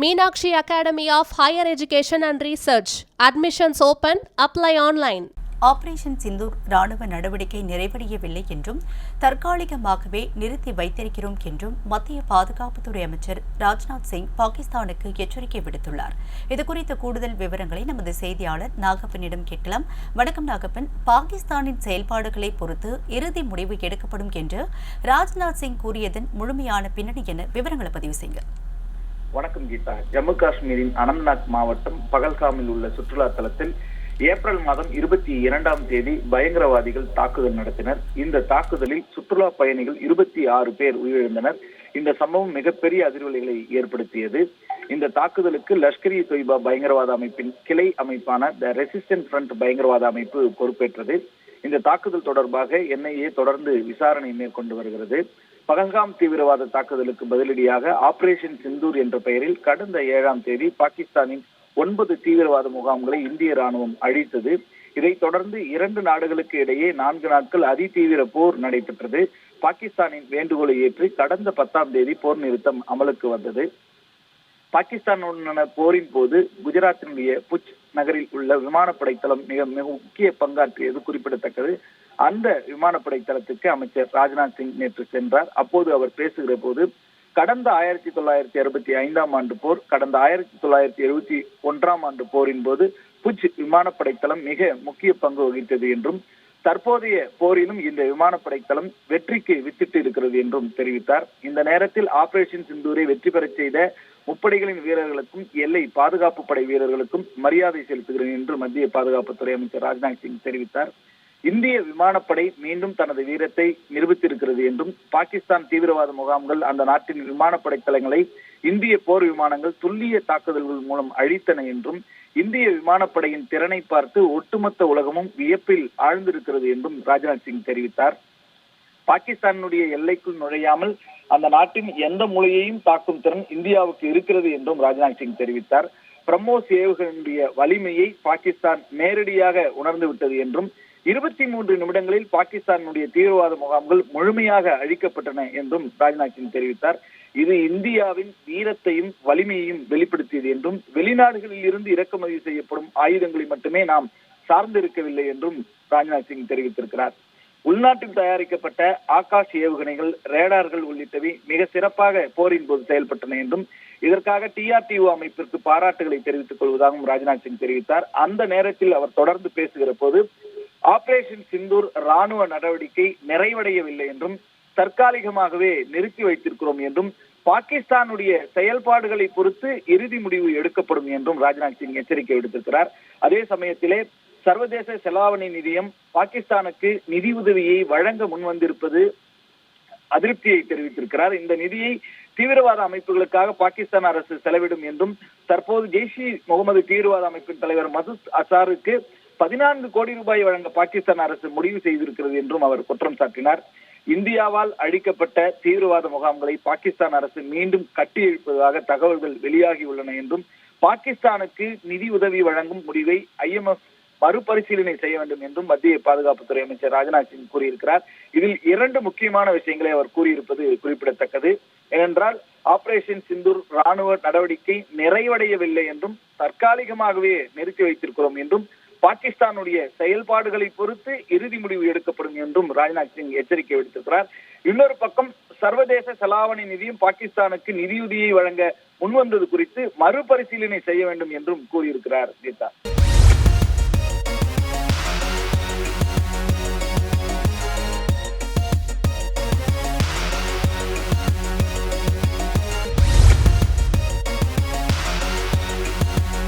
Meenakshi academy of higher education and research. Admissions open apply online. Operation Sindoor ராணுவ நடவடிக்கை நிறைவடையவில்லை என்றும் தற்காலிகமாகவே நிறுத்தி வைத்திருக்கிறோம் என்றும் மத்திய பாதுகாப்புத்துறை அமைச்சர் ராஜ்நாத் சிங் பாகிஸ்தானுக்கு எச்சரிக்கை விடுத்துள்ளார். இதுகுறித்த கூடுதல் விவரங்களை நமது செய்தியாளர் நாகப்பனிடம் கேட்கலாம். வணக்கம் நாகப்பன். பாகிஸ்தானின் செயல்பாடுகளை பொறுத்து இறுதி முடிவு எடுக்கப்படும் என்று ராஜ்நாத் சிங் கூறியதன் முழுமையான பின்னணி என விவரங்களை பதிவு செய்யுங்கள். வணக்கம் கீதா. ஜம்மு காஷ்மீரின் அனந்த்நாக் மாவட்டம் பகல்காமில் உள்ள சுற்றுலா தலத்தில் ஏப்ரல் மாதம் இருபத்தி இரண்டாம் தேதி பயங்கரவாதிகள் தாக்குதல் நடத்தினர். இந்த தாக்குதலில் சுற்றுலா பயணிகள் இருபத்தி ஆறு பேர் உயிரிழந்தனர். இந்த சம்பவம் மிகப்பெரிய அதிர்வலைகளை ஏற்படுத்தியது. இந்த தாக்குதலுக்கு லஷ்கர் இ தொய்பா பயங்கரவாத அமைப்பின் கிளை அமைப்பான த ரெசிஸ்டன்ட் ஃப்ரண்ட் பயங்கரவாத அமைப்பு பொறுப்பேற்றது. இந்த தாக்குதல் தொடர்பாக என்ஐஏ தொடர்ந்து விசாரணை மேற்கொண்டு வருகிறது. பகல்காம் தீவிரவாத தாக்குதலுக்கு பதிலடியாக ஆபரேஷன் சிந்தூர் என்ற பெயரில் கடந்த ஏழாம் தேதி பாகிஸ்தானின் ஒன்பது தீவிரவாத முகாம்களை இந்திய ராணுவம் அழித்தது. இதைத் தொடர்ந்து இரண்டு நாடுகளுக்கு இடையே நான்கு நாட்கள் அதிதீவிர போர் நடைபெற்றது. பாகிஸ்தானின் வேண்டுகோளை ஏற்று கடந்த பத்தாம் தேதி போர் நிறுத்தம் அமலுக்கு வந்தது. பாகிஸ்தானுடனான போரின் போது குஜராத்தினுடைய புச் நகரில் உள்ள விமானப்படை தளம் மிக மிக முக்கிய பங்காற்றியது குறிப்பிடத்தக்கது. அந்த விமானப்படை தளத்துக்கு அமைச்சர் ராஜ்நாத் சிங் நேற்று சென்றார். அப்போது அவர் பேசுகிற போது கடந்த ஆயிரத்தி தொள்ளாயிரத்தி அறுபத்தி ஐந்தாம் ஆண்டு போர் கடந்த ஆயிரத்தி தொள்ளாயிரத்தி எழுபத்தி ஒன்றாம் ஆண்டு போரின் போது புஜ் விமானப்படை தளம் மிக முக்கிய பங்கு வகித்தது என்றும் தற்போதைய போரிலும் இந்த விமானப்படை தளம் வெற்றிக்கு வித்திட்டு இருக்கிறது என்றும் தெரிவித்தார். இந்த நேரத்தில் ஆபரேஷன் சிந்தூரை வெற்றி பெறச் செய்த முப்படைகளின் வீரர்களுக்கும் எல்லை பாதுகாப்பு படை வீரர்களுக்கும் மரியாதை செலுத்துகிறேன் என்று மத்திய பாதுகாப்புத்துறை அமைச்சர் ராஜ்நாத் சிங் தெரிவித்தார். இந்திய விமானப்படை மீண்டும் தனது வீரத்தை நிரூபித்திருக்கிறது என்றும் பாகிஸ்தான் தீவிரவாத முகாம்கள் அந்த நாட்டின் விமானப்படை தளங்களை இந்திய போர் விமானங்கள் துல்லிய தாக்குதல்கள் மூலம் அழித்தன என்றும் இந்திய விமானப்படையின் திறனை பார்த்து ஒட்டுமொத்த உலகமும் வியப்பில் ஆழ்ந்திருக்கிறது என்றும் ராஜ்நாத் சிங் தெரிவித்தார். பாகிஸ்தானுடைய எல்லைக்குள் நுழையாமல் அந்த நாட்டின் எந்த மொழியையும் தாக்கும் திறன் இந்தியாவுக்கு இருக்கிறது என்றும் ராஜ்நாத் சிங் தெரிவித்தார். பிரம்மோஸ் ஏவுகளினுடைய வலிமையை பாகிஸ்தான் நேரடியாக உணர்ந்து விட்டது என்றும் இருபத்தி மூன்று நிமிடங்களில் பாகிஸ்தானுடைய தீவிரவாத முகாம்கள் முழுமையாக அழிக்கப்பட்டன என்றும் ராஜ்நாத் சிங் தெரிவித்தார். இது இந்தியாவின் வீரத்தையும் வலிமையையும் வெளிப்படுத்தியது என்றும் வெளிநாடுகளில் இருந்து இறக்குமதி செய்யப்படும் ஆயுதங்களை மட்டுமே நாம் சார்ந்திருக்கவில்லை என்றும் ராஜ்நாத் சிங் தெரிவித்திருக்கிறார். உள்நாட்டில் தயாரிக்கப்பட்ட ஆகாஷ் ஏவுகணைகள் ரேடார்கள் உள்ளிட்டவை மிக சிறப்பாக போரின் போது செயல்பட்டன என்றும் இதற்காக டிஆர்டிஓ அமைப்பிற்கு பாராட்டுகளை தெரிவித்துக் கொள்வதாகவும் ராஜ்நாத் சிங் தெரிவித்தார். அந்த நேரத்தில் அவர் தொடர்ந்து பேசுகிற போது ஆபரேஷன் சிந்தூர் ராணுவ நடவடிக்கை நிறைவடையவில்லை என்றும் தற்காலிகமாகவே நிறுத்தி வைத்திருக்கிறோம் என்றும் பாகிஸ்தானுடைய செயல்பாடுகளை பொறுத்து இறுதி முடிவு எடுக்கப்படும் என்றும் ராஜ்நாத் சிங் எச்சரிக்கை விடுத்திருக்கிறார். அதே சமயத்திலே சர்வதேச செலாவணி நிதியம் பாகிஸ்தானுக்கு நிதி உதவியை வழங்க முன்வந்திருப்பது அதிருப்தியை தெரிவித்திருக்கிறார். இந்த நிதியை தீவிரவாத அமைப்புகளுக்காக பாகிஸ்தான் அரசு செலவிடும் என்றும் தற்போது ஜெய்ஷி முகமது தீவிரவாத அமைப்பின் தலைவர் மசூத் அசாருக்கு பதினான்கு கோடி ரூபாய் வழங்க பாகிஸ்தான் அரசு முடிவு செய்திருக்கிறது என்றும் அவர் குற்றம் சாட்டினார். இந்தியாவால் அழிக்கப்பட்ட தீவிரவாத முகாம்களை பாகிஸ்தான் அரசு மீண்டும் கட்டி எழுப்பதாக தகவல்கள் வெளியாகியுள்ளன என்றும் பாகிஸ்தானுக்கு நிதி உதவி வழங்கும் முடிவை ஐஎம்எஃப் மறுபரிசீலனை செய்ய வேண்டும் என்றும் மத்திய பாதுகாப்புத்துறை அமைச்சர் ராஜ்நாத் சிங் கூறியிருக்கிறார். இதில் இரண்டு முக்கியமான விஷயங்களை அவர் கூறியிருப்பது குறிப்பிடத்தக்கது. ஏனென்றால் ஆபரேஷன் சிந்தூர் ராணுவ நடவடிக்கை நிறைவடையவில்லை என்றும் தற்காலிகமாகவே நிறுத்தி வைத்திருக்கிறோம் என்றும் பாகிஸ்தானுடைய செயல்பாடுகளை பொறுத்து இறுதி முடிவு எடுக்கப்படும் என்றும் ராஜ்நாத் சிங் எச்சரிக்கை விடுத்திருக்கிறார். இன்னொரு பக்கம் சர்வதேச செலாவணி நிதியும் பாகிஸ்தானுக்கு நிதியுதவியை வழங்க முன்வந்தது குறித்து மறுபரிசீலனை செய்ய வேண்டும் என்றும் கூறியிருக்கிறார் கீதா.